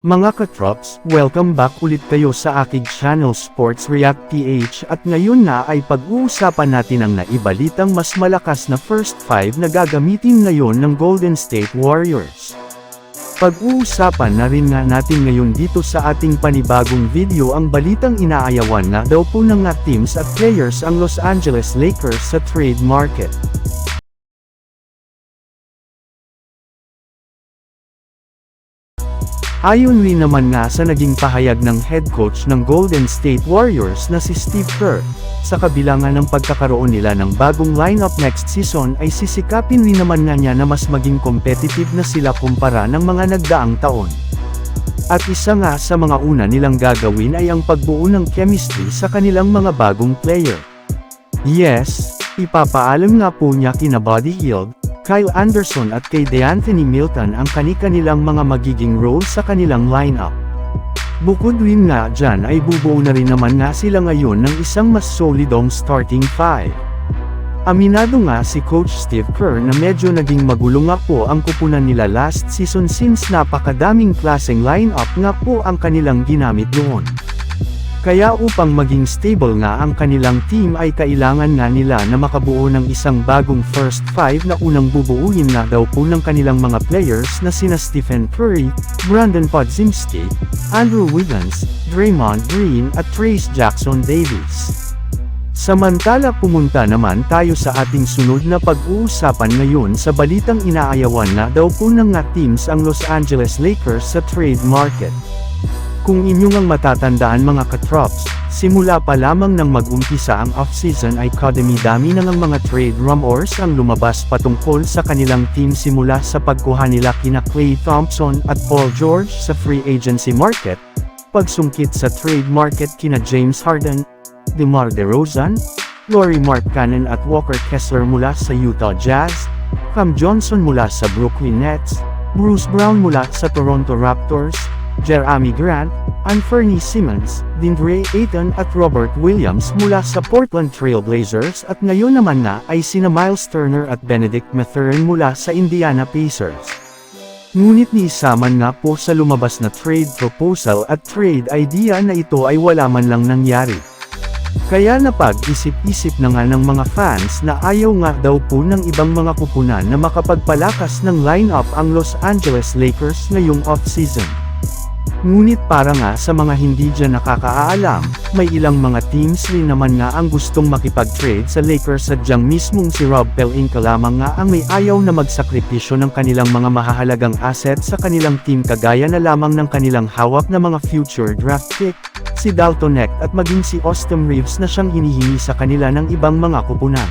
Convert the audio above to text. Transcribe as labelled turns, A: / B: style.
A: Mga katrops, welcome back ulit kayo sa aking channel Sports React PH at ngayon na ay pag-uusapan natin ang naibalitang mas malakas na first five na gagamitin ngayon ng Golden State Warriors. Pag-uusapan na rin nga natin ngayon dito sa ating panibagong video ang balitang inaayawan na daw po ng nga teams at players ang Los Angeles Lakers sa trade market. Ayon rin naman nga sa naging pahayag ng head coach ng Golden State Warriors na si Steve Kerr, sa kabila ng pagkakaroon nila ng bagong lineup next season ay sisikapin rin naman nga niya na mas maging competitive na sila kumpara ng mga nagdaang taon. At isa nga sa mga una nilang gagawin ay ang pagbuo ng chemistry sa kanilang mga bagong player. Yes, ipapaalam nga po niya kina Buddy Hield, Kyle Anderson at kay DeAnthony Milton ang kani-kanilang mga magiging role sa kanilang lineup. Bukod rin nga dyan ay bubuo na rin naman nga sila ngayon ng isang mas solidong starting five. Aminado nga si Coach Steve Kerr na medyo naging magulo nga po ang kupunan nila last season since napakadaming klaseng lineup nga po ang kanilang ginamit noon. Kaya upang maging stable nga ang kanilang team ay kailangan nga nila na makabuo ng isang bagong first five na unang bubuuin nga daw po ng kanilang mga players na sina Stephen Curry, Brandon Podzimski, Andrew Wiggins, Draymond Green at Trace Jackson Davis. Samantala pumunta naman tayo sa ating sunod na pag-uusapan ngayon sa balitang inaayawan na daw po ng nga teams ang Los Angeles Lakers sa trade market. Kung inyong ang matatandaan mga katrops, simula pa lamang nang mag-umpisa ang off-season ay kadami-dami nang ang mga trade rumors ang lumabas patungkol sa kanilang team simula sa pagkuha nila kina Klay Thompson at Paul George sa free agency market, pagsungkit sa trade market kina James Harden, DeMar DeRozan, Laurie Markkanen at Walker Kessler mula sa Utah Jazz, Cam Johnson mula sa Brooklyn Nets, Bruce Brown mula sa Toronto Raptors, Jeremy Grant, Anthony Simmons, Dindre Ayton at Robert Williams mula sa Portland Trail Blazers at ngayon naman na ay sina Miles Turner at Benedict Mathurin mula sa Indiana Pacers. Ngunit niisaman nga po sa lumabas na trade proposal at trade idea na ito ay wala man lang nangyari. Kaya napag-isip-isip na nga ng mga fans na ayaw nga daw po ng ibang mga kupunan na makapagpalakas ng lineup ang Los Angeles Lakers ngayong off-season. Ngunit para nga sa mga hindi dyan nakakaalam, may ilang mga teams rin naman nga ang gustong makipag-trade sa Lakers sadyang mismong si Rob Pelinka lamang nga ang may ayaw na magsakripisyo ng kanilang mga mahahalagang asset sa kanilang team kagaya na lamang ng kanilang hawak na mga future draft pick, si Dalton Neck at maging si Austin Reeves na siyang hinihingi sa kanila ng ibang mga kupunan.